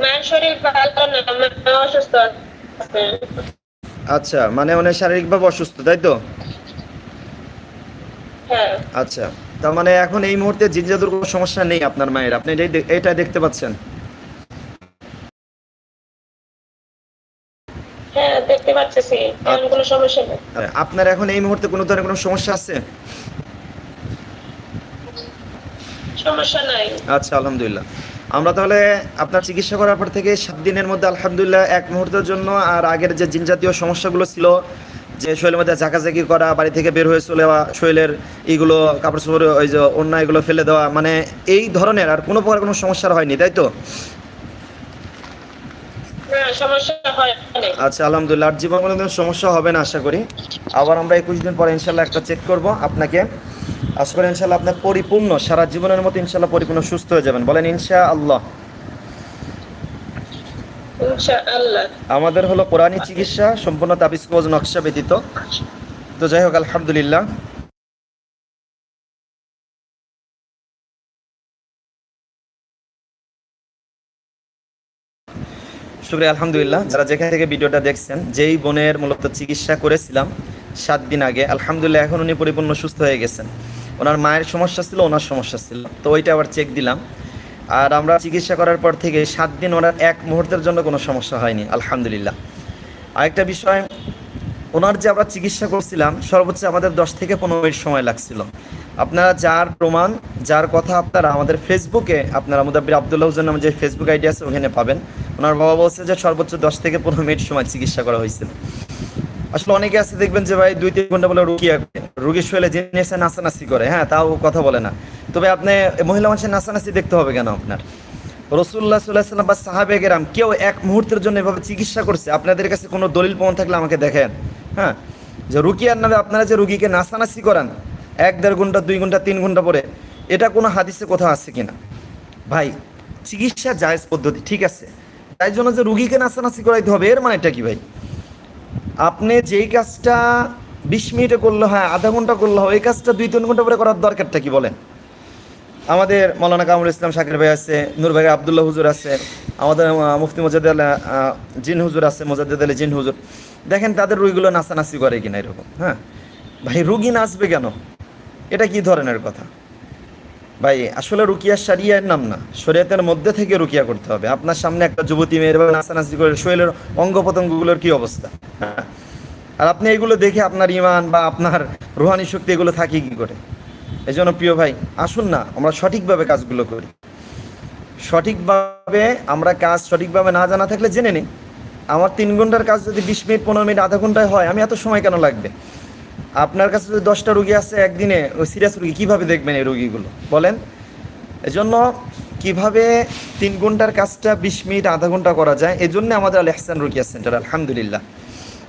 মায়ের শরীর ভালো না মা অসুস্থ আছে আচ্ছা মানে ওনার শারীরিকভাবে অসুস্থ তাই তো? হ্যাঁ। আচ্ছা তার মানে এখন এই মুহূর্তে জিন কোনো সমস্যা নেই আপনার মায়ের আপনি এটা দেখতে পাচ্ছেন? হ্যাঁ নেই। আপনার এখন এই মুহূর্তে কোনো ধরনের কোনো সমস্যা আছে? সমস্যা নাই। আচ্ছা আলহামদুলিল্লাহ। আমরা তাহলে আপনার চিকিৎসা করার পর থেকে সাত দিনের মধ্যে আলহামদুলিল্লাহ এক মুহূর্তের জন্য আর আগের যে জিন জাতীয় সমস্যাগুলো ছিল যে শরীরের মধ্যে ঝাঁকাঝাঁকি করা বাড়ি থেকে বের হয়ে চলে যাওয়া শরীরের এইগুলো কাপড় চোপড় ওই যে অন্য এগুলো ফেলে দেওয়া মানে এই ধরনের আর কোনো প্রকার কোনো সমস্যা হয়নি তাই তো? আচ্ছা আলহামদুলিল্লাহ আর জীবন কোনো সমস্যা হবে না আশা করি। আবার আমরা একুশ দিন পরে ইনশাল্লাহ একটা চেক করব আপনাকে। আশা করি ইনশাল্লাহ আপনার পরিপূর্ণ সারা জীবনের মতো ইনশাল্লাহ পরিপূর্ণ সুস্থ হয়ে যাবেন। বলেন ইনশা আল্লাহ আমাদের হলো কোরআনী চিকিৎসা সম্পূর্ণ তাবিজ কোজ নকশা ব্যতীত। তো যাই হোক আলহামদুলিল্লাহ। শুক্রিয়া আলহামদুলিল্লাহ। যারা যেখান থেকে ভিডিওটা দেখছেন যেই বোনের মূলত চিকিৎসা করেছিলাম সাত দিন আগে আলহামদুলিল্লাহ এখন উনি পরিপূর্ণ সুস্থ হয়ে গেছেন। ওনার মায়ের সমস্যা ছিল, ওনার সমস্যা ছিল। তো ওইটা আবার চেক দিলাম। আর আমরা চিকিৎসা করার পর থেকে সাত দিন ওনার এক মুহূর্তের জন্য কোনো সমস্যা হয়নি, আলহামদুলিল্লাহ। আরেকটা বিষয়, ওনার যে আমরা চিকিৎসা করছিলাম, সর্বোচ্চ আমাদের দশ থেকে পনেরো মিনিট সময় লাগছিল। আপনারা যার প্রমাণ, যার কথা আপনারা আমাদের ফেসবুকে, আপনারা মুদাব্বির আবদুল্লাহ হুজেন নামে যে ফেসবুক আইডি আছে, ওখানে পাবেন। ওনার বাবা বলছে যে সর্বোচ্চ দশ থেকে পনেরো মিনিট সময় চিকিৎসা করা হয়েছিল। আসলে অনেকে আছে, দেখবেন যে ভাই দুই তিন ঘণ্টা বলে রুগী আসবে রুগীর শৈলে জেনে এসে নাচানাচি করে হ্যাঁ তাও কথা বলে না। তবে আপনি মহিলা মানুষের নাচানাচি দেখতে হবে কেন আপনার? রসুল্লাহ সাল্লাহ সাল্লাম বা সাহাবে গেরাম কেউ এক মুহূর্তের জন্য এভাবে চিকিৎসা করছে। আপনাদের কাছে কোনো দলিল প্রমাণ থাকলে আমাকে দেখেন। হ্যাঁ যে রুকিয়ার নামে আপনারা যে রুগীকে নাচানাচি করান, এক দেড় ঘণ্টা, দুই ঘণ্টা, তিন ঘণ্টা পরে, এটা কোনো হাদিসে কোথাও আছে কিনা? ভাই, চিকিৎসা জায়েজ পদ্ধতি, ঠিক আছে? তাই জন্য যে রুগীকে নাচানাচি করাইতে হবে, এর মানেটা কি ভাই? আপনি যেই কাজটা বিশ মিনিটে করলে হয়, আধা ঘণ্টা করলে হয় ওই কাজটা দুই তিন ঘণ্টা পরে করার দরকারটা কি বলেন? আমাদের মৌলানা কামরুল ইসলাম শাকির ভাই আছে, নূর ভাই আবদুল্লাহ হুজুর আছে, আমাদের মুফতি মোজাদ জিন হুজুর আছে, মোজাদ্দেদ আলী জিন হুজুর। দেখেন তাদের রুইগুলো নাচানাচি করে কিনা এরকম হ্যাঁ? ভাই, রুগী নাচবে কেন? এটা কি ধরনের কথা? ভাই, আসলে রুকিয়া সারিয়ার নাম না, শরীয়তের মধ্যে থেকে রুকিয়া করতে হবে। আপনার সামনে একটা যুবতী মেয়ের নাচানাচি করে শরীরের অঙ্গ প্রত্যঙ্গগুলোর কি অবস্থা? হ্যাঁ? আর আপনি এগুলো দেখে আপনার ইমান বা আপনার রুহানি শক্তি এগুলো থাকে কি করে? এই জন্য প্রিয় ভাই, আসুন না, আমরা সঠিকভাবে কাজগুলো করি। সঠিকভাবে আমরা কাজ সঠিকভাবে না জানা থাকলে জেনে নিই। আমার তিন ঘণ্টার কাজ যদি বিশ মিনিট, পনেরো মিনিট, আধা ঘন্টায় হয়, আমি এত সময় কেন লাগবে? আপনার কাছে যদি দশটা রুগী আছে একদিনে, ওই সিরিয়াস রুগী, কীভাবে দেখবেন এই রুগীগুলো? বলেন। এজন্য কীভাবে তিন ঘণ্টার কাজটা বিশ মিনিট, আধা ঘণ্টা করা যায়? এজন্য আমাদের আল এহসান রুকিয়া সেন্টার আলহামদুলিল্লাহ।